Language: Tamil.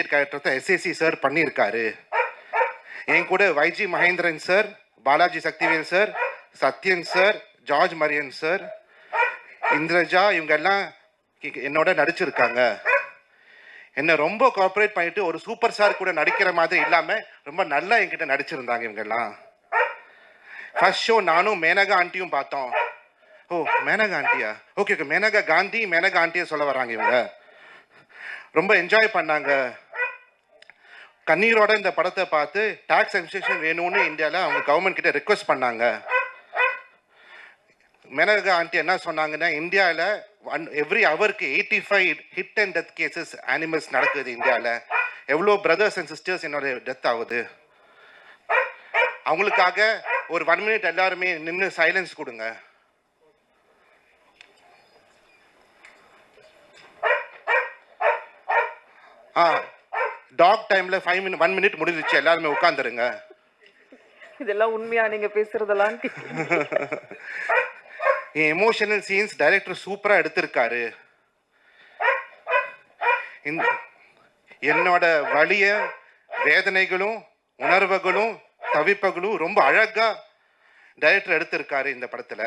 அட்வொகேட் கேரக்டர் எஸ்ஏசி சார் பண்ணியிருக்காரு என் கூட YG Mahendran sir Balaji Sakthivel sir Sathyan sir George Marian sir Indraja இவங்க எல்லாம் என்னோட நடிச்சிருக்காங்க. என்னை ரொம்ப கோஆப்ரேட் பண்ணிட்டு ஒரு சூப்பர் ஸ்டார் கூட நடிக்கிற மாதிரி இல்லாம ரொம்ப நல்லா என்கிட்ட நடிச்சிருந்தாங்க இவங்க எல்லாம் ஃபர்ஸ்ட் ஷோ நானும் மேனகா ஆண்டியும் பார்த்தோம். ஓ மேனகா ஆண்டியா ஓகே ஓகே மேனகா காந்தி மேனகா ஆண்டியை சொல்ல வராங்க இவங்க. ரொம்ப என்ஜாய் பண்ணாங்க. கண்ணீரோட இந்த படத்தை பார்த்து டாக்ஸ் எக்ஸிஷன் வேணும்னு இந்தியாவில் அவங்க கவர்மெண்ட் கிட்ட ரிக்வஸ்ட் பண்ணாங்க. மேனகா ஆண்டி என்ன சொன்னாங்கன்னா இந்தியாவில் ஒன் எவ்ரி ஹவருக்கு eighty five hit and death cases animals நடக்குது இந்தியாவில் எவ்வளோ பிரதர்ஸ் அண்ட் சிஸ்டர்ஸ் என்னோட டெத் ஆகுது. அவங்களுக்காக ஒரு ஒன் மினிட் எல்லாருமே நின்று சைலன்ஸ் கொடுங்க. ஆ டாக் டைமில் ஃபைவ் மினிட் ஒன் மினிட் முடிஞ்சிச்சு எல்லாருமே உட்காந்துருங்க இதெல்லாம் உண்மையா? நீங்க பேசுறதெல்லாம் என் எமோஷனல் சீன்ஸ் டைரக்டர் சூப்பராக எடுத்திருக்காரு. இந்த என்னோட வலிய வேதனைகளும் உணர்வுகளும் தவிப்புகளும் ரொம்ப அழகா டைரக்டர் எடுத்திருக்காரு இந்த படத்துல.